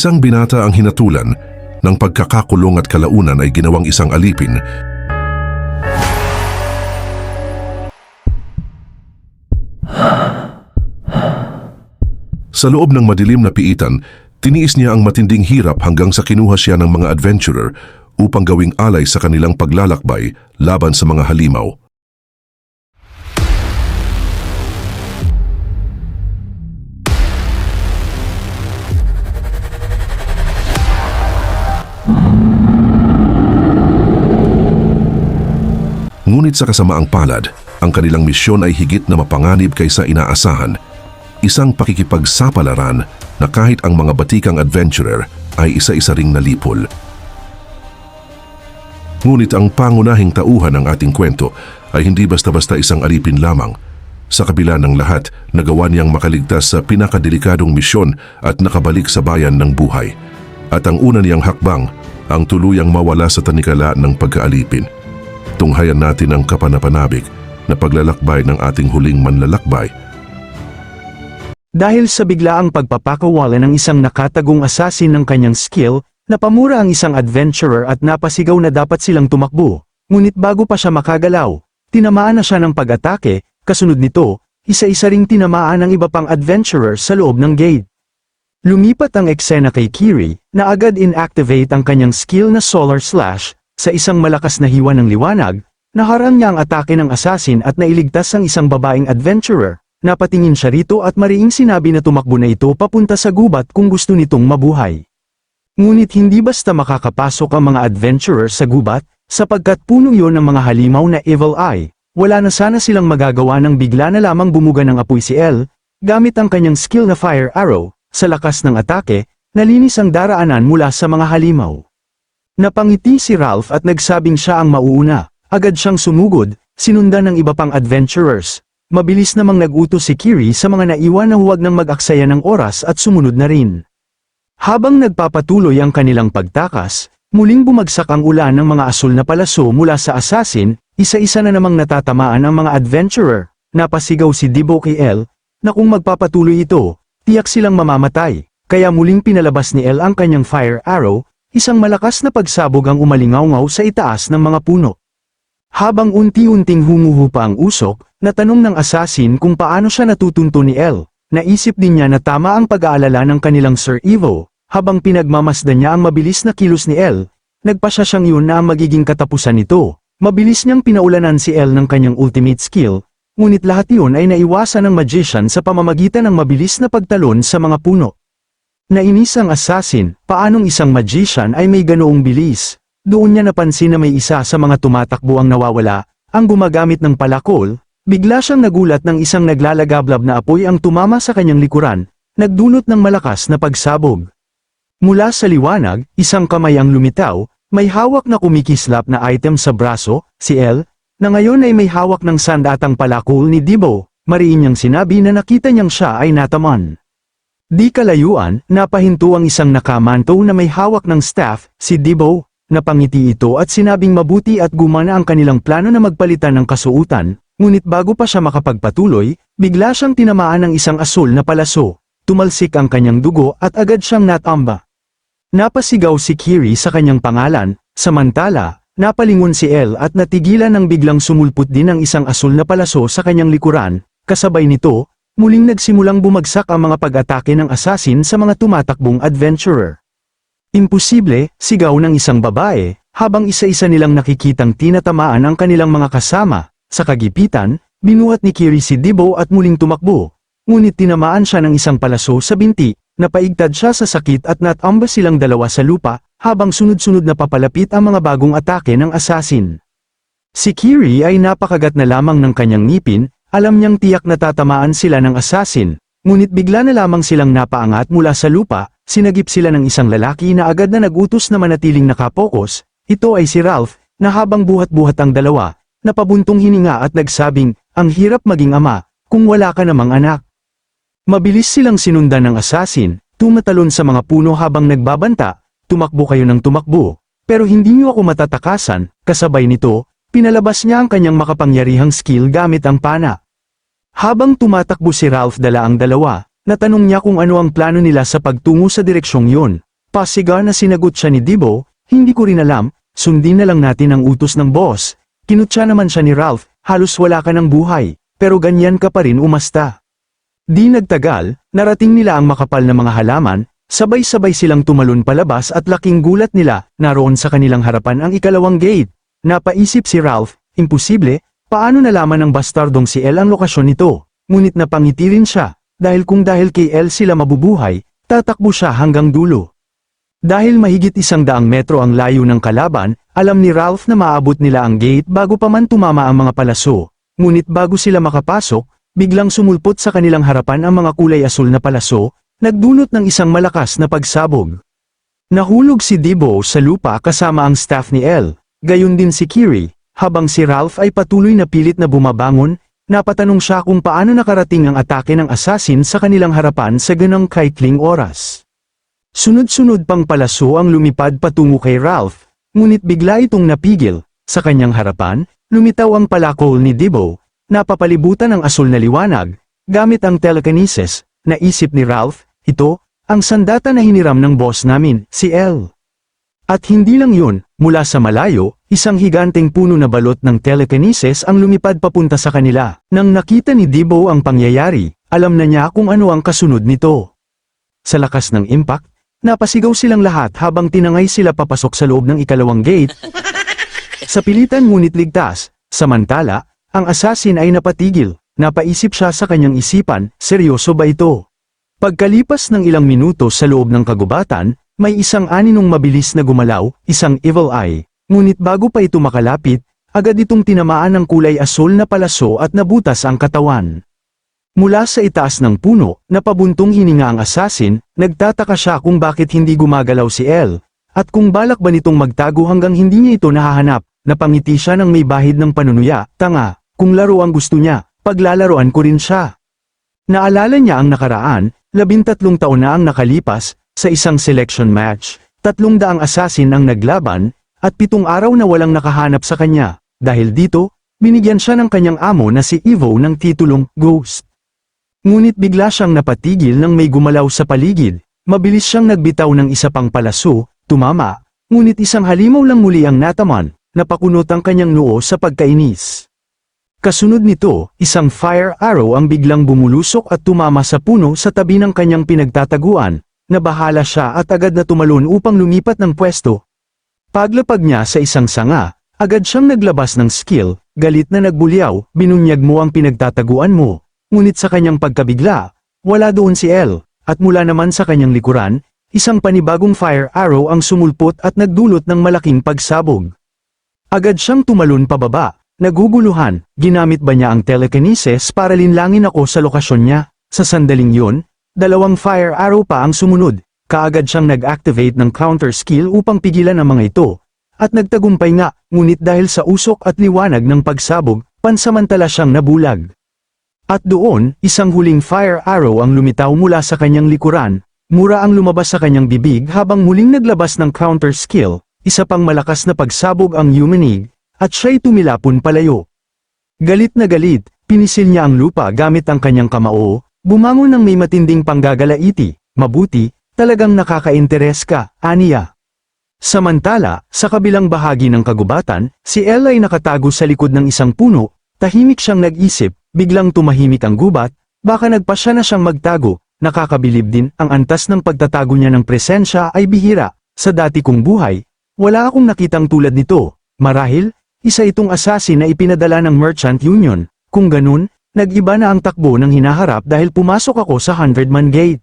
Isang binata ang hinatulan ng pagkakakulong at kalaunan ay ginawang isang alipin. Sa loob ng madilim na piitan, tiniis niya ang matinding hirap hanggang sa kinuha siya ng mga adventurer upang gawing alay sa kanilang paglalakbay laban sa mga halimaw. Ngunit sa kasamaang palad, ang kanilang misyon ay higit na mapanganib kaysa inaasahan. Isang pakikipagsapalaran na kahit ang mga batikang adventurer ay isa-isa ring nalipol. Ngunit ang pangunahing tauhan ng ating kwento ay hindi basta-basta isang alipin lamang. Sa kabila ng lahat, nagawa niyang makaligtas sa pinakadelikadong misyon at nakabalik sa bayan ng buhay. At ang una niyang hakbang, ang tuluyang mawala sa tanikala ng pagkaalipin. Tunghayan natin ang kapanapanabik na paglalakbay ng ating huling manlalakbay Dahil sa biglaang pagpapakawala ng isang nakatagong assassin ng kanyang skill, napamura ang isang adventurer at napasigaw na dapat silang tumakbo. Ngunit bago pa siya makagalaw, tinamaan na siya ng pag-atake, kasunod nito, isa-isa ring tinamaan ng iba pang adventurer sa loob ng gate. Lumipat ang eksena kay Kiri, na agad inactivate ang kanyang skill na Solar Slash, sa isang malakas na hiwa ng liwanag, naharang niya ang atake ng assassin at nailigtas ang isang babaeng adventurer. Napatingin siya rito at mariing sinabi na tumakbo na ito papunta sa gubat kung gusto nitong mabuhay. Ngunit hindi basta makakapasok ang mga adventurer sa gubat, sapagkat puno yon ng mga halimaw na evil eye, wala na sana silang magagawa nang bigla na lamang bumuga ng apoy si El, gamit ang kanyang skill na fire arrow, sa lakas ng atake, nalinis ang daraanan mula sa mga halimaw. Napangiti si Ralph at nagsabing siya ang mauuna, agad siyang sumugod, sinundan ng iba pang adventurers. Mabilis namang nag-utos si Kiri sa mga naiwan na huwag nang mag-aksaya ng oras at sumunod na rin. Habang nagpapatuloy ang kanilang pagtakas, muling bumagsak ang ulan ng mga asul na palaso mula sa assassin, isa-isa na namang natatamaan ang mga adventurer, napasigaw si Dibo El, na kung magpapatuloy ito, tiyak silang mamamatay, kaya muling pinalabas ni El ang kanyang fire arrow, isang malakas na pagsabog ang umalingaw sa itaas ng mga puno. Habang unti-unting humuhupa ang usok, natanong ng assassin kung paano siya natutunto ni El. Naisip din niya na tama ang pag-aalala ng kanilang Sir Evo, habang pinagmamasdan niya ang mabilis na kilos ni El. Nagpasya siyang yun na ang magiging katapusan nito. Mabilis niyang pinaulanan si El ng kanyang ultimate skill, ngunit lahat yun ay naiwasan ng magician sa pamamagitan ng mabilis na pagtalon sa mga puno. Nainis ang assassin, paanong isang magician ay may ganoong bilis. Doon niya napansin na may isa sa mga tumatakbo ang nawawala, ang gumagamit ng palakol, bigla siyang nagulat ng isang naglalagablab na apoy ang tumama sa kanyang likuran, nagdulot ng malakas na pagsabog. Mula sa liwanag, isang kamay ang lumitaw, may hawak na kumikislap na item sa braso, si El, na ngayon ay may hawak ng sandatang palakol ni Dibo, mariin niyang sinabi na nakita niyang siya ay nataman. Di kalayuan, napahinto ang isang nakamanto na may hawak ng staff, si Dibo, Napangiti ito at sinabing mabuti at gumana ang kanilang plano na magpalitan ng kasuutan, ngunit bago pa siya makapagpatuloy, bigla siyang tinamaan ng isang asul na palaso, tumalsik ang kanyang dugo at agad siyang natamba. Napasigaw si Kiri sa kanyang pangalan, samantala, napalingon si El at natigilan ng biglang sumulpot din ang isang asul na palaso sa kanyang likuran, kasabay nito, muling nagsimulang bumagsak ang mga pag-atake ng assassin sa mga tumatakbong adventurer. Imposible, sigaw ng isang babae, habang isa-isa nilang nakikitang tinatamaan ang kanilang mga kasama. Sa kagipitan, binuhat ni Kiri si Dibo at muling tumakbo. Ngunit tinamaan siya ng isang palaso sa binti, napaigtad siya sa sakit at natamba silang dalawa sa lupa, habang sunod-sunod na papalapit ang mga bagong atake ng assassin. Si Kiri ay napakagat na lamang ng kanyang ngipin, alam niyang tiyak na tatamaan sila ng assassin, ngunit bigla na lamang silang napaangat mula sa lupa, Sinagip sila ng isang lalaki na agad na nagutos na manatiling nakapokus, ito ay si Ralph, na habang buhat-buhat ang dalawa, napabuntong hininga at nagsabing, ang hirap maging ama, kung wala ka namang anak. Mabilis silang sinundan ng assassin, tumatalon sa mga puno habang nagbabanta, tumakbo kayo ng tumakbo, pero hindi niyo ako matatakasan, kasabay nito, pinalabas niya ang kanyang makapangyarihang skill gamit ang pana. Habang tumatakbo si Ralph dala ang dalawa, Natanong niya kung ano ang plano nila sa pagtungo sa direksyong yun, Pasiga na sinagot siya ni Dibo, hindi ko rin alam, sundin na lang natin ang utos ng boss. Kinutya naman siya ni Ralph, halos wala ka ng buhay, pero ganyan ka pa rin umasta. Di nagtagal, narating nila ang makapal na mga halaman, sabay-sabay silang tumalon palabas at laking gulat nila, naroon sa kanilang harapan ang ikalawang gate. Napaisip si Ralph, imposible, paano nalaman ng bastardong si El ang lokasyon nito? Ngunit napangiti rin siya, dahil kung dahil kay El sila mabubuhay, tatakbo siya hanggang dulo. Dahil mahigit isang daang metro ang layo ng kalaban, alam ni Ralph na maabot nila ang gate bago pa man tumama ang mga palaso. Ngunit bago sila makapasok, biglang sumulpot sa kanilang harapan ang mga kulay asul na palaso, nagdulot ng isang malakas na pagsabog. Nahulog si Dibo sa lupa kasama ang staff ni El, gayon din si Kiri, habang si Ralph ay patuloy na pilit na bumabangon, napatanong siya kung paano nakarating ang atake ng assassin sa kanilang harapan sa ganang kaitling oras. Sunod-sunod pang palaso ang lumipad patungo kay Ralph, ngunit bigla itong napigil, sa kanyang harapan, lumitaw ang palakol ni Dibo, napapalibutan ng asul na liwanag, gamit ang telekinesis, naisip ni Ralph, ito, ang sandata na hiniram ng boss namin, si L. At hindi lang yun, mula sa malayo, isang higanteng puno na balot ng telekinesis ang lumipad papunta sa kanila. Nang nakita ni Dibo ang pangyayari, alam na niya kung ano ang kasunod nito. Sa lakas ng impact, napasigaw silang lahat habang tinangay sila papasok sa loob ng ikalawang gate. sa pilitan ngunit ligtas, samantala, ang assassin ay napatigil, napaisip siya sa kanyang isipan, seryoso ba ito? Pagkalipas ng ilang minuto sa loob ng kagubatan, may isang aninong mabilis na gumalaw, isang evil eye. Ngunit bago pa ito makalapit, agad itong tinamaan ng kulay asul na palaso at nabutas ang katawan. Mula sa itaas ng puno, napabuntong hininga ang assassin, nagtataka siya kung bakit hindi gumagalaw si El, at kung balak ba nitong magtago hanggang hindi niya ito nahahanap, napangiti siya ng may bahid ng panunuya, tanga, kung laro ang gusto niya, paglalaroan ko rin siya. Naalala niya ang nakaraan, labintatlong taon na ang nakalipas, sa isang selection match, tatlong daang assassin ang naglaban, at pitong araw na walang nakahanap sa kanya, dahil dito, binigyan siya ng kanyang amo na si Evo ng titulong Ghost. Ngunit bigla siyang napatigil nang may gumalaw sa paligid, mabilis siyang nagbitaw ng isa pang palaso, tumama, ngunit isang halimaw lang muli ang nataman, napakunot ang kanyang noo sa pagkainis. Kasunod nito, isang fire arrow ang biglang bumulusok at tumama sa puno sa tabi ng kanyang pinagtataguan, nabahala siya at agad na tumalon upang lumipat ng pwesto. Paglapag niya sa isang sanga, agad siyang naglabas ng skill, galit na nagbulyaw, binunyag mo ang pinagtataguan mo. Ngunit sa kanyang pagkabigla, wala doon si El, at mula naman sa kanyang likuran, isang panibagong fire arrow ang sumulpot at nagdulot ng malaking pagsabog. Agad siyang tumalon pababa, naguguluhan, ginamit ba niya ang telekinesis para linlangin ako sa lokasyon niya? Sa sandaling yun, dalawang fire arrow pa ang sumunod, kaagad siyang nag-activate ng counter skill upang pigilan ang mga ito. At nagtagumpay nga, ngunit dahil sa usok at liwanag ng pagsabog, pansamantala siyang nabulag. At doon, isang huling fire arrow ang lumitaw mula sa kanyang likuran, mura ang lumabas sa kanyang bibig habang muling naglabas ng counter skill, isa pang malakas na pagsabog ang humanig, at siya'y tumilapon palayo. Galit na galit, pinisil niya ang lupa gamit ang kanyang kamao, bumangon ng may matinding panggagalaiti, mabuti, talagang nakaka-interes ka, aniya. Samantala, sa kabilang bahagi ng kagubatan, si El ay nakatago sa likod ng isang puno, tahimik siyang nag-isip, biglang tumahimik ang gubat, baka nagpasya na siyang magtago, nakakabilib din, ang antas ng pagtatago niya ng presensya ay bihira, sa dati kong buhay, wala akong nakitang tulad nito, marahil, isa itong assassin na ipinadala ng Merchant Union, kung ganun, nag-iba na ang takbo ng hinaharap dahil pumasok ako sa Hundred-Man Gate.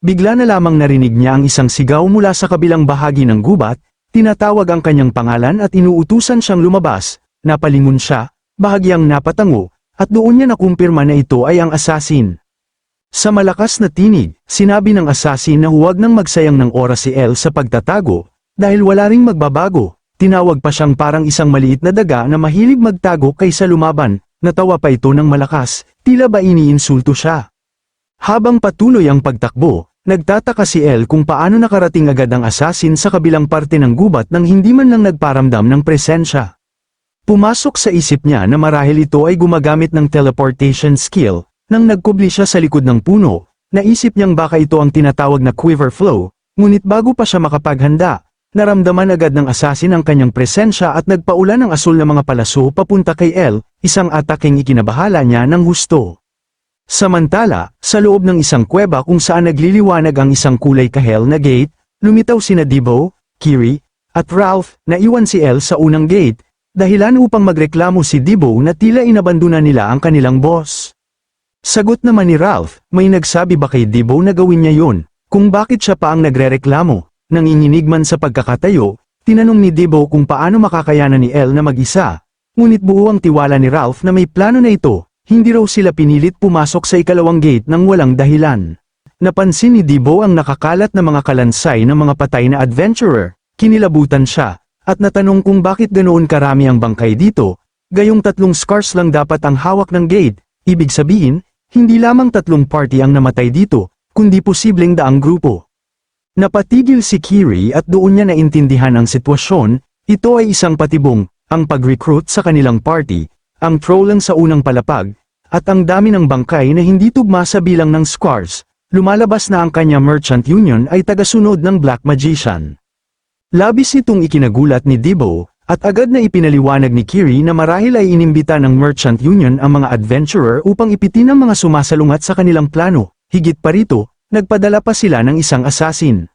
Bigla na lamang narinig niya ang isang sigaw mula sa kabilang bahagi ng gubat, tinatawag ang kanyang pangalan at inuutusan siyang lumabas, napalingon siya, bahagyang napatango, at doon niya nakumpirma na ito ay ang assassin. Sa malakas na tinig, sinabi ng assassin na huwag nang magsayang ng oras si El sa pagtatago, dahil wala ring magbabago, tinawag pa siyang parang isang maliit na daga na mahilig magtago kaysa lumaban, natawa pa ito ng malakas, tila ba iniinsulto siya. Habang patuloy ang pagtakbo, nagtataka si El kung paano nakarating agad ang assassin sa kabilang parte ng gubat nang hindi man lang nagparamdam ng presensya. Pumasok sa isip niya na marahil ito ay gumagamit ng teleportation skill, nang nagkubli siya sa likod ng puno, naisip niyang baka ito ang tinatawag na quiver flow, Ngunit bago pa siya makapaghanda, naramdaman agad ng asasin ang kanyang presensya at nagpaulan ng asul na mga palaso papunta kay El, isang ataking ikinabahala niya ng husto. Samantala, sa loob ng isang kuweba kung saan nagliliwanag ang isang kulay kahel na gate, lumitaw sina Dibo, Kiri, at Ralph, na iwan si El sa unang gate, dahilan upang magreklamo si Dibo na tila inabanduna nila ang kanilang boss. Sagot naman ni Ralph, may nagsabi ba kay Dibo na gawin niya yun, kung bakit siya pa ang nagrereklamo, nanginginig man sa pagkakatayo, tinanong ni Dibo kung paano makakayanan ni El na mag-isa, ngunit buo ang tiwala ni Ralph na may plano na ito, hindi raw sila pinilit pumasok sa ikalawang gate ng walang dahilan. Napansin ni Dibo ang nakakalat na mga kalansay ng mga patay na adventurer, kinilabutan siya, at natanong kung bakit ganoon karami ang bangkay dito, gayong tatlong scars lang dapat ang hawak ng gate, ibig sabihin, hindi lamang tatlong party ang namatay dito, kundi posibleng daang grupo. Napatigil si Kiri at doon niya naintindihan ang sitwasyon, ito ay isang patibong, ang pag-recruit sa kanilang party, ang trolling sa unang palapag, at ang dami ng bangkay na hindi tugma sa bilang ng scars, lumalabas na ang kanya merchant union ay tagasunod ng Black Magician. Labis itong ikinagulat ni Dibo, at agad na ipinaliwanag ni Kiri na marahil ay inimbita ng Merchant Union ang mga adventurer upang ipitin ang mga sumasalungat sa kanilang plano, higit pa rito, nagpadala pa sila ng isang assassin.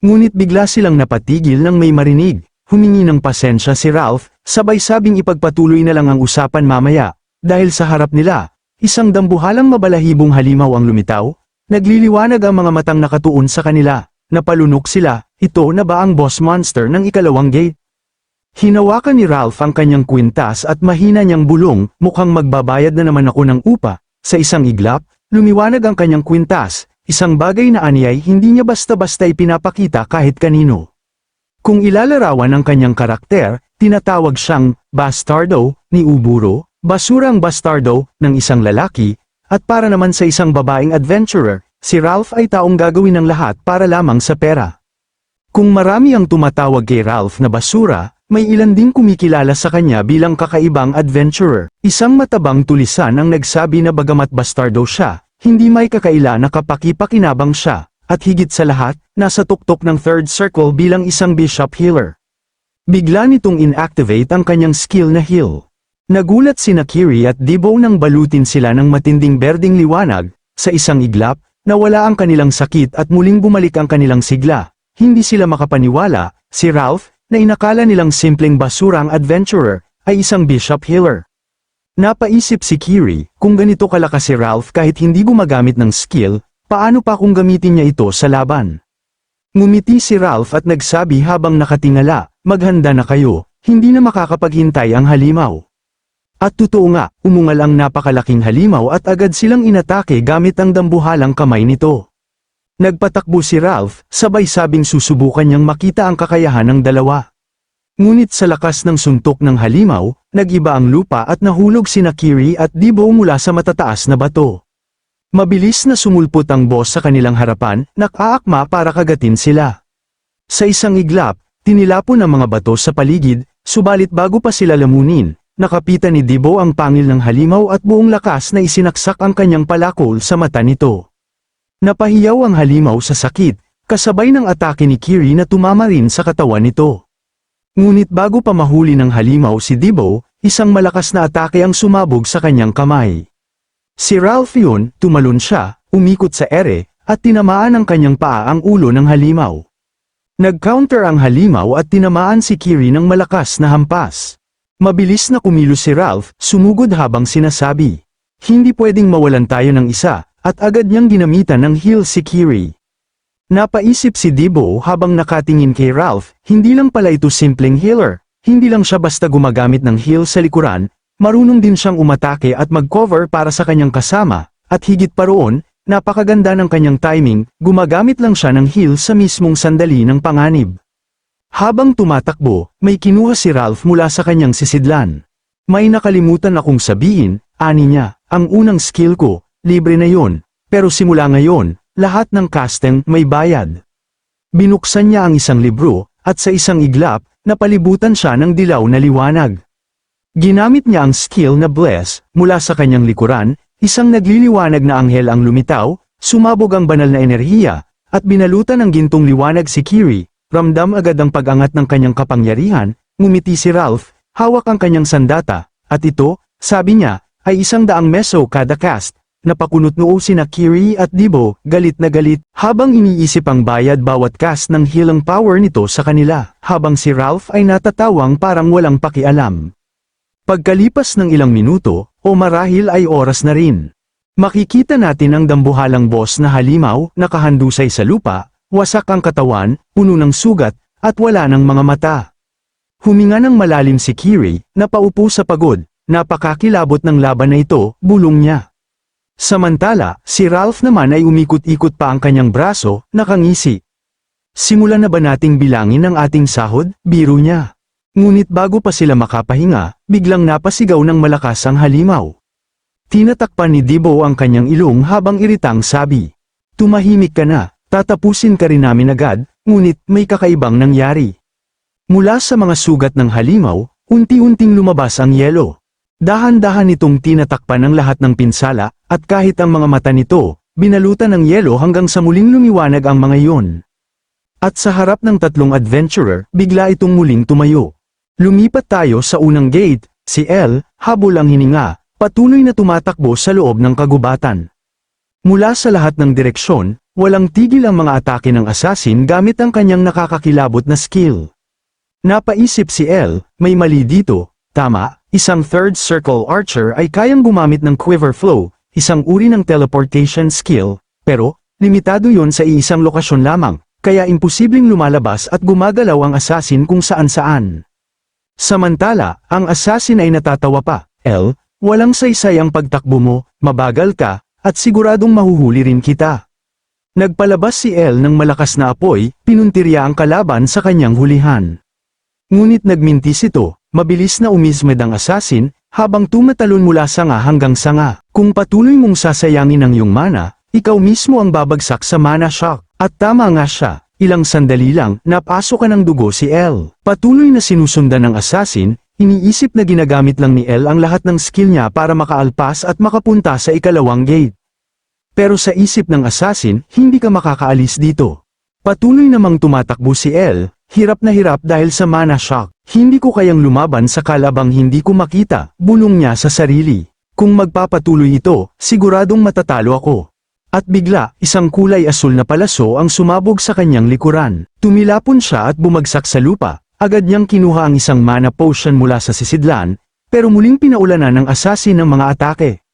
Ngunit bigla silang napatigil nang may marinig, humingi ng pasensya si Ralph, sabay sabing ipagpatuloy na lang ang usapan mamaya, dahil sa harap nila, isang dambuhalang mabalahibong halimaw ang lumitaw, nagliliwanag ang mga matang nakatuon sa kanila, napalunok sila, ito na ba ang boss monster ng ikalawang gate? Hinawakan ni Ralph ang kanyang kwintas at mahina niyang bulong, mukhang magbabayad na naman ako ng upa, sa isang iglap, lumiwanag ang kanyang kwintas, isang bagay na aniyay hindi niya basta-basta ipinapakita kahit kanino. Kung ilalarawan ang kanyang karakter, tinatawag siyang bastardo ni Uburo, basurang bastardo ng isang lalaki, at para naman sa isang babaeng adventurer, si Ralph ay taong gagawin ng lahat para lamang sa pera. Kung marami ang tumatawag kay Ralph na basura, may ilan ding kumikilala sa kanya bilang kakaibang adventurer. Isang matabang tulisan ang nagsabi na bagamat bastardo siya, hindi may kakaila na kapakipakinabang siya, at higit sa lahat, nasa tuktok ng third circle bilang isang bishop healer. Bigla nitong inactivate ang kanyang skill na heal. Nagulat si Nakiri at Dibo nang balutin sila ng matinding berding liwanag, sa isang iglap, nawala ang kanilang sakit at muling bumalik ang kanilang sigla. Hindi sila makapaniwala, si Ralph, na inakala nilang simpleng basurang adventurer, ay isang bishop healer. Napaisip si Kiri, kung ganito kalakas si Ralph kahit hindi gumagamit ng skill, paano pa kung gamitin niya ito sa laban? Ngumiti si Ralph at nagsabi habang nakatingala, maghanda na kayo, hindi na makakapaghintay ang halimaw. At totoo nga, umungal ang napakalaking halimaw at agad silang inatake gamit ang dambuhalang kamay nito. Nagpatakbo si Ralph, sabay sabing susubukan niyang makita ang kakayahan ng dalawa. Ngunit sa lakas ng suntok ng halimaw, nag-iba ang lupa at nahulog si Nakiri at Dibo mula sa matataas na bato. Mabilis na sumulpot ang boss sa kanilang harapan, nakaakma para kagatin sila. Sa isang iglap, tinilapon ang mga bato sa paligid, subalit bago pa sila lamunin, nakapitan ni Dibo ang pangil ng halimaw at buong lakas na isinaksak ang kanyang palakol sa mata nito. Napahiyaw ang halimaw sa sakit, kasabay ng atake ni Kiri na tumama rin sa katawan nito. Ngunit bago pa mahuli ng halimaw si Dibo, isang malakas na atake ang sumabog sa kanyang kamay. Si Ralph yun, tumalon siya, umikot sa ere, at tinamaan ng kanyang paa ang ulo ng halimaw. Nag-counter ang halimaw at tinamaan si Kiri ng malakas na hampas. Mabilis na kumilos si Ralph, sumugod habang sinasabi. Hindi pwedeng mawalan tayo ng isa, at agad niyang ginamitan ng heal si Kiri. Napaisip si Dibo habang nakatingin kay Ralph, hindi lang pala ito simpleng healer, hindi lang siya basta gumagamit ng heal sa likuran, marunong din siyang umatake at mag-cover para sa kanyang kasama, at higit pa roon, napakaganda ng kanyang timing, gumagamit lang siya ng heal sa mismong sandali ng panganib. Habang tumatakbo, may kinuha si Ralph mula sa kanyang sisidlan. May nakalimutan akong sabihin, ani niya, ang unang skill ko, libre na yon, pero simula ngayon, lahat ng casting may bayad. Binuksan niya ang isang libro, at sa isang iglap, napalibutan siya ng dilaw na liwanag. Ginamit niya ang skill na bless, mula sa kanyang likuran, isang nagliliwanag na anghel ang lumitaw, sumabog ang banal na enerhiya, at binalutan ng gintong liwanag si Kiri, ramdam agad ang pag-angat ng kanyang kapangyarihan, ngumiti si Ralph, hawak ang kanyang sandata, at ito, sabi niya, ay isang daang meso kada cast, napakunot noo sina Kiri at Dibo, galit na galit, habang iniisip ang bayad bawat cast ng healing power nito sa kanila, habang si Ralph ay natatawang parang walang pakialam. Pagkalipas ng ilang minuto, o marahil ay oras na rin. Makikita natin ang dambuhalang boss na halimaw, nakahandusay sa lupa, wasak ang katawan, puno ng sugat, at wala ng mga mata. Huminga ng malalim si Kiri, napaupo sa pagod, napakakilabot ng laban na ito, bulong niya. Samantala, si Ralph naman ay umikot-ikot pa ang kanyang braso, nakangisi. Simulan na ba nating bilangin ang ating sahod? Biro niya. Ngunit bago pa sila makapahinga, biglang napasigaw ng malakas ang halimaw. Tinatakpan ni Dibo ang kanyang ilong habang iritang sabi. Tumahimik ka na, tatapusin ka rin namin agad, ngunit may kakaibang nangyari. Mula sa mga sugat ng halimaw, unti-unting lumabas ang yelo. Dahan-dahan itong tinatakpan ng lahat ng pinsala, at kahit ang mga mata nito, binalutan ng yelo hanggang sa muling lumiwanag ang mga iyon. At sa harap ng tatlong adventurer, bigla itong muling tumayo. Lumipat tayo sa unang gate, si El, habol ang hininga, patuloy na tumatakbo sa loob ng kagubatan. Mula sa lahat ng direksyon, walang tigil ang mga atake ng assassin gamit ang kanyang nakakakilabot na skill. Napaisip si El, may mali dito, tama, isang third circle archer ay kayang gumamit ng quiver flow, isang uri ng teleportation skill, pero, limitado yon sa iisang lokasyon lamang, kaya imposibleng lumalabas at gumagalaw ang assassin kung saan-saan. Samantala, ang assassin ay natatawa pa, El, walang saysay ang pagtakbo mo, mabagal ka, at siguradong mahuhuli rin kita. Nagpalabas si El ng malakas na apoy, pinuntirya ang kalaban sa kanyang hulihan. Ngunit nagmintis ito, mabilis na umismed ang assassin, habang tumatalon mula sanga hanggang sanga. Kung patuloy mong sasayangin ang iyong mana, ikaw mismo ang babagsak sa mana shock. At tama nga siya, ilang sandali lang, napasok ka ng dugo si El. Patuloy na sinusundan ng assassin, iniisip na ginagamit lang ni El ang lahat ng skill niya para makaalpas at makapunta sa ikalawang gate. Pero sa isip ng assassin, hindi ka makakaalis dito. Patuloy namang tumatakbo si El, hirap na hirap dahil sa mana shock. Hindi ko kayang lumaban sa kalabang hindi ko makita, bulong niya sa sarili. Kung magpapatuloy ito, siguradong matatalo ako. At bigla, isang kulay asul na palaso ang sumabog sa kanyang likuran. Tumilapon siya at bumagsak sa lupa. Agad niyang kinuha ang isang mana potion mula sa sisidlan, pero muling pinaulanan ng assassin ng mga atake.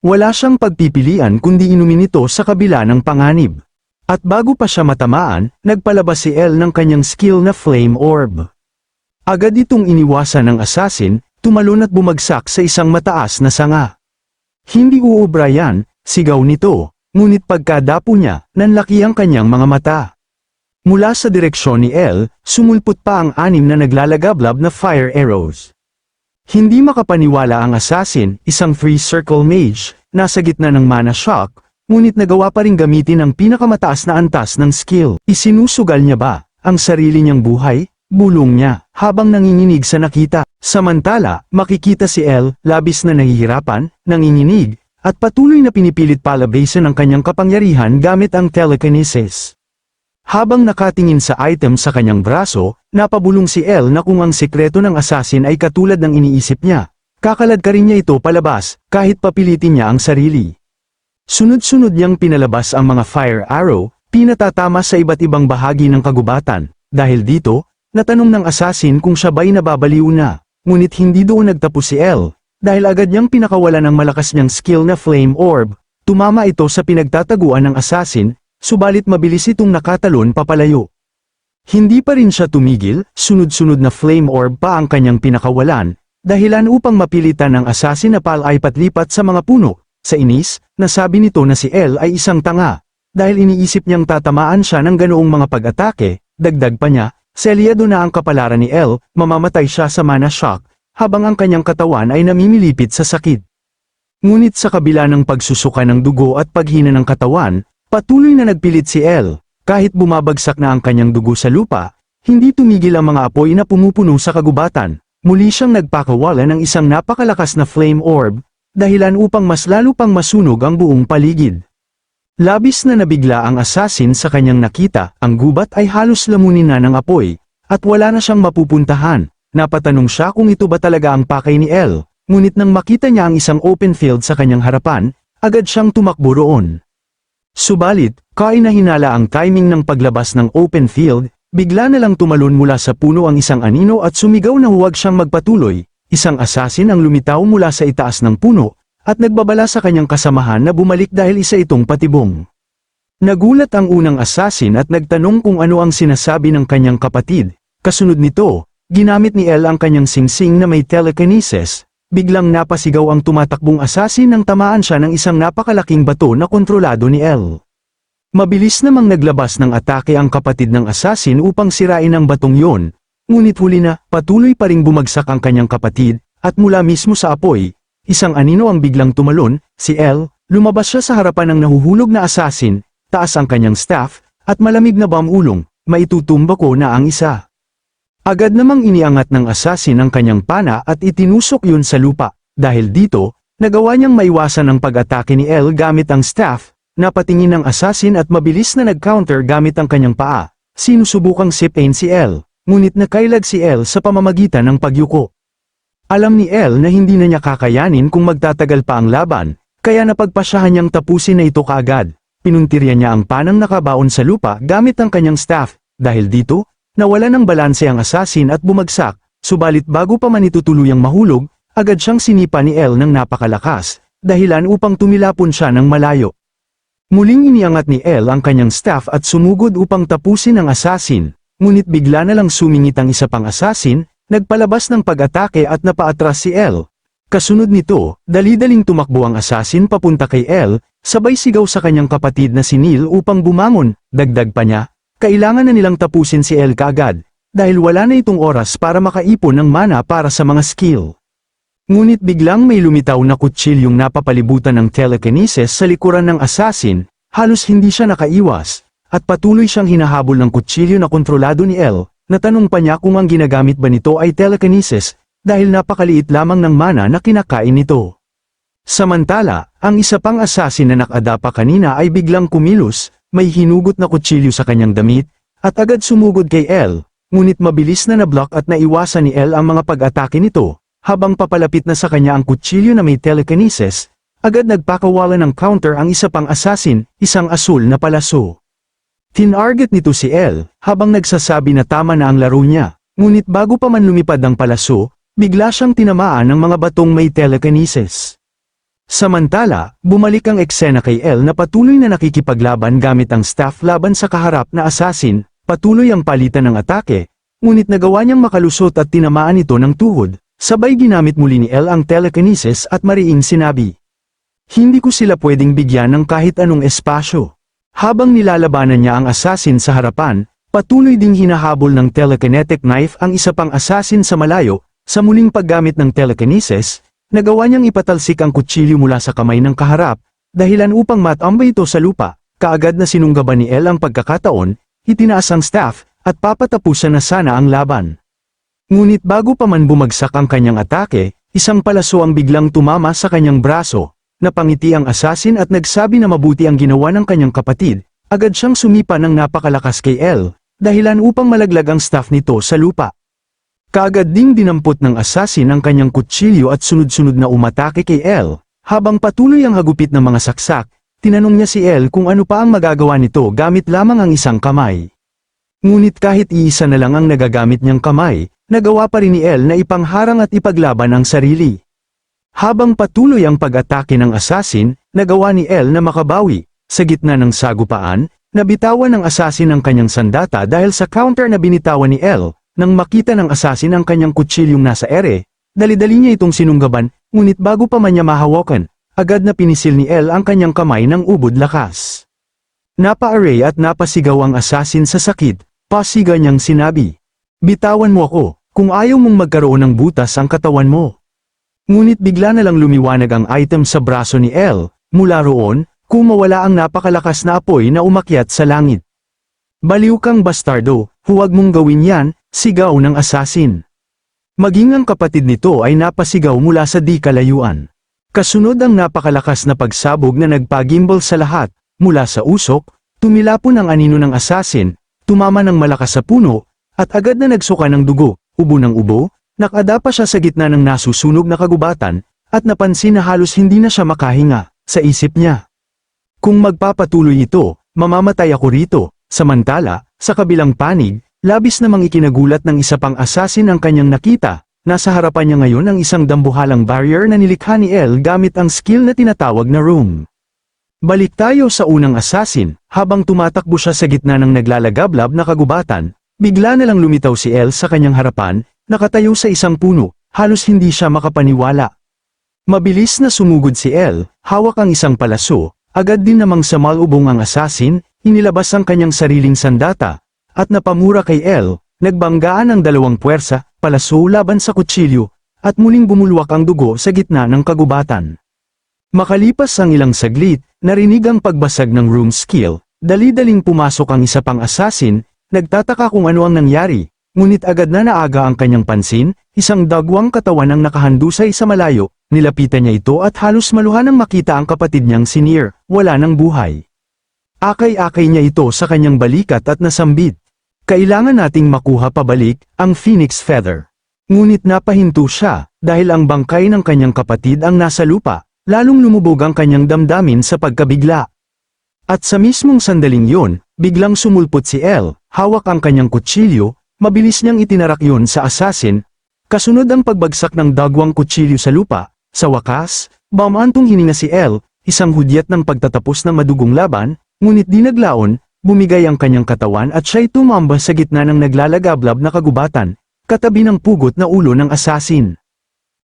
Wala siyang pagpipilian kundi inumin ito sa kabila ng panganib. At bago pa siya matamaan, nagpalabas si El ng kanyang skill na Flame Orb. Agad itong iniwasan ng assassin, tumalon at bumagsak sa isang mataas na sanga. Hindi uubra yan, sigaw nito, ngunit pagkadapo niya, nanlaki ang kanyang mga mata. Mula sa direksyon ni El, sumulpot pa ang anim na naglalagablab na fire arrows. Hindi makapaniwala ang assassin, isang three-circle mage, nasa gitna ng mana shock, ngunit nagawa pa rin gamitin ang pinakamataas na antas ng skill. Isinusugal niya ba, ang sarili niyang buhay? Bulong niya, habang nanginginig sa nakita. Samantala, makikita si El, labis na nahihirapan, nanginginig, at patuloy na pinipilit palabasin ang kanyang kapangyarihan gamit ang telekinesis. Habang nakatingin sa item sa kanyang braso, napabulong si El na kung ang sekreto ng assassin ay katulad ng iniisip niya. Kakalad ka rin niya ito palabas, kahit papilitin niya ang sarili. Sunod-sunod niyang pinalabas ang mga fire arrow, pinatatama sa iba't ibang bahagi ng kagubatan. Dahil dito, natanong ng assassin kung siya ba'y nababaliw na. Ngunit hindi doon nagtapos si El, dahil agad niyang pinakawala ng malakas niyang skill na flame orb, tumama ito sa pinagtataguan ng assassin, subalit mabilis itong nakatalon papalayo. Hindi pa rin siya tumigil, sunod-sunod na flame orb pa ang kanyang pinakawalan, dahilan upang mapilitan ng assassin na palaipat-lipat sa mga puno. Sa inis, nasabi nito na si El ay isang tanga, dahil iniisip niyang tatamaan siya ng ganoong mga pag-atake, dagdag pa niya, selyado na ang kapalaran ni El, mamamatay siya sa mana shock, habang ang kanyang katawan ay namimilipit sa sakit. Ngunit sa kabila ng pagsusuka ng dugo at paghina ng katawan, patuloy na nagpilit si El, kahit bumabagsak na ang kanyang dugo sa lupa, hindi tumigil ang mga apoy na pumupuno sa kagubatan, muli siyang nagpakawala ng isang napakalakas na flame orb, dahilan upang mas lalo pang masunog ang buong paligid. Labis na nabigla ang assassin sa kanyang nakita, ang gubat ay halos lamunin na ng apoy, at wala na siyang mapupuntahan. Napatanong siya kung ito ba talaga ang pakay ni El, ngunit nang makita niya ang isang open field sa kanyang harapan, agad siyang tumakbo roon. Subalit, kainahinala ang timing ng paglabas ng open field, bigla na lang tumalon mula sa puno ang isang anino at sumigaw na huwag siyang magpatuloy, isang assassin ang lumitaw mula sa itaas ng puno, at nagbabala sa kanyang kasamahan na bumalik dahil isa itong patibong. Nagulat ang unang assassin at nagtanong kung ano ang sinasabi ng kanyang kapatid, kasunod nito, ginamit ni El ang kanyang singsing na may telekinesis, biglang napasigaw ang tumatakbong assassin nang tamaan siya ng isang napakalaking bato na kontrolado ni El. Mabilis namang naglabas ng atake ang kapatid ng assassin upang sirain ang batong yon, ngunit huli na, patuloy pa ring bumagsak ang kanyang kapatid, at mula mismo sa apoy, isang anino ang biglang tumalon, si El, lumabas siya sa harapan ng nahuhulog na assassin, taas ang kanyang staff, at malamig na bamulong, maitutumba ko na ang isa. Agad namang iniangat ng assassin ang kanyang pana at itinusok yun sa lupa, dahil dito, nagawa niyang maiwasan ang pag-atake ni El gamit ang staff, napatingin ng assassin at mabilis na nag-counter gamit ang kanyang paa, sinusubukang sipain si El, ngunit nakailag si El sa pamamagitan ng pagyuko. Alam ni El na hindi na niya kakayanin kung magtatagal pa ang laban, kaya napagpasyahan niyang tapusin na ito kaagad. Pinuntirya niya ang panang nakabaon sa lupa gamit ang kanyang staff, dahil dito, nawala ng balanse ang assassin at bumagsak, subalit bago pa man ito tuluyang mahulog, agad siyang sinipa ni El ng napakalakas, dahilan upang tumilapon siya ng malayo. Muling iniangat ni El ang kanyang staff at sumugod upang tapusin ang assassin, ngunit bigla na lang sumingit ang isa pang assassin, nagpalabas ng pag-atake at napaatras si El. Kasunod nito, dali-daling tumakbo ang assassin papunta kay El, sabay sigaw sa kanyang kapatid na si Neil upang bumangon, dagdag pa niya, kailangan na nilang tapusin si El kaagad, dahil wala na itong oras para makaipon ng mana para sa mga skill. Ngunit biglang may lumitaw na kutsilyong napapalibutan ng telekinesis sa likuran ng assassin, halos hindi siya nakaiwas, at patuloy siyang hinahabol ng kutsilyo na kontrolado ni El, natanong pa niya kung ang ginagamit ba nito ay telekinesis, dahil napakaliit lamang ng mana na kinakain nito. Samantala, ang isa pang assassin na nakada pa kanina ay biglang kumilos, may hinugot na kutsilyo sa kanyang damit, at agad sumugod kay El, ngunit mabilis na nablock at naiwasan ni El ang mga pag-atake nito, habang papalapit na sa kanya ang kutsilyo na may telekinesis, agad nagpakawala ng counter ang isa pang assassin, isang asul na palaso. Tinarget nito si El, habang nagsasabi na tama na ang laro niya, ngunit bago pa man lumipad ang palaso, bigla siyang tinamaan ng mga batong may telekinesis. Samantala, bumalik ang eksena kay El na patuloy na nakikipaglaban gamit ang staff laban sa kaharap na assassin, patuloy ang palitan ng atake, ngunit nagawa niyang makalusot at tinamaan ito ng tuhod, sabay ginamit muli ni El ang telekinesis at mariing sinabi. Hindi ko sila pwedeng bigyan ng kahit anong espasyo. Habang nilalabanan niya ang assassin sa harapan, patuloy ding hinahabol ng telekinetic knife ang isa pang assassin sa malayo, sa muling paggamit ng telekinesis, nagawa niyang ipatalsik ang kutsilyo mula sa kamay ng kaharap, dahilan upang matambay ito sa lupa, kaagad na sinunggaban ni El ang pagkakataon, itinaas ang staff, at papatapusan na sana ang laban. Ngunit bago pa man bumagsak ang kanyang atake, isang palaso ang biglang tumama sa kanyang braso, napangiti ang assassin at nagsabi na mabuti ang ginawa ng kanyang kapatid, agad siyang sumipa ng napakalakas kay El, dahilan upang malaglag ang staff nito sa lupa. Kaagad ding dinampot ng assassin ang kanyang kutsilyo at sunod-sunod na umatake kay El, habang patuloy ang hagupit ng mga saksak, tinanong niya si El kung ano pa ang magagawa nito gamit lamang ang isang kamay. Ngunit kahit iisa na lang ang nagagamit niyang kamay, nagawa pa rin ni El na ipangharang at ipaglaban ang sarili. Habang patuloy ang pag-atake ng assassin, nagawa ni El na makabawi, sa gitna ng sagupaan, nabitawan ng assassin ang kanyang sandata dahil sa counter na binitawan ni El, nang makita ng assassin ang kanyang kutsilyong nasa ere, dali-dali niya itong sinunggaban, ngunit bago pa man niya mahawakan, agad na pinisil ni El ang kanyang kamay ng ubod lakas. Napa-array at napasigaw ang assassin sa sakit, pasiga niyang sinabi. Bitawan mo ako, kung ayaw mong magkaroon ng butas ang katawan mo. Ngunit bigla na lang lumiwanag ang item sa braso ni El, mula roon, kumawala ang napakalakas na apoy na umakyat sa langit. Baliw kang bastardo, huwag mong gawin yan, sigaw ng assassin. Maging ang kapatid nito ay napasigaw mula sa di kalayuan. Kasunod ang napakalakas na pagsabog na nagpagimbal sa lahat, mula sa usok, tumilapon ang anino ng asasin, tumama ng malakas sa puno, at agad na nagsuka ng dugo, ubo ng ubo, nakada pa siya sa gitna ng nasusunog na kagubatan, at napansin na halos hindi na siya makahinga, sa isip niya. Kung magpapatuloy ito, mamamatay ako rito, samantala, sa kabilang panig, labis namang ikinagulat ng isa pang asasin ang kanyang nakita, nasa harapan niya ngayon ang isang dambuhalang barrier na nilikha ni El gamit ang skill na tinatawag na room. Balik tayo sa unang asasin, habang tumatakbo siya sa gitna ng naglalagablab na kagubatan, bigla na lang lumitaw si El sa kanyang harapan, nakatayo sa isang puno, halos hindi siya makapaniwala. Mabilis na sumugod si El, hawak ang isang palaso, agad din namang sa malubong ang asasin, inilabas ang kanyang sariling sandata, at napamura kay El, nagbanggaan ang dalawang puwersa, palaso laban sa kutsilyo, at muling bumulwak ang dugo sa gitna ng kagubatan. Makalipas ang ilang saglit, narinig ang pagbasag ng room skill, dali-daling pumasok ang isa pang asasin, nagtataka kung ano ang nangyari, ngunit agad na naaga ang kanyang pansin, isang dagwang katawan ang nakahandusay sa malayo, nilapitan niya ito at halos maluha nang makita ang kapatid niyang si Nier, wala ng buhay. Akay-akay niya ito sa kanyang balikat at nasambit. Kailangan nating makuha pabalik ang Phoenix Feather. Ngunit napahinto siya, dahil ang bangkay ng kanyang kapatid ang nasa lupa, lalong lumubog ang kanyang damdamin sa pagkabigla. At sa mismong sandaling yun, biglang sumulpot si El, hawak ang kanyang kutsilyo, mabilis niyang itinarak yun sa assassin, kasunod ang pagbagsak ng dagwang kutsilyo sa lupa, sa wakas, bamantong hininga si El, isang hudyat ng pagtatapos ng madugong laban, ngunit di naglaon, bumigay ang kanyang katawan at siya'y tumamba sa gitna ng naglalagablab na kagubatan, katabi ng pugot na ulo ng assassin.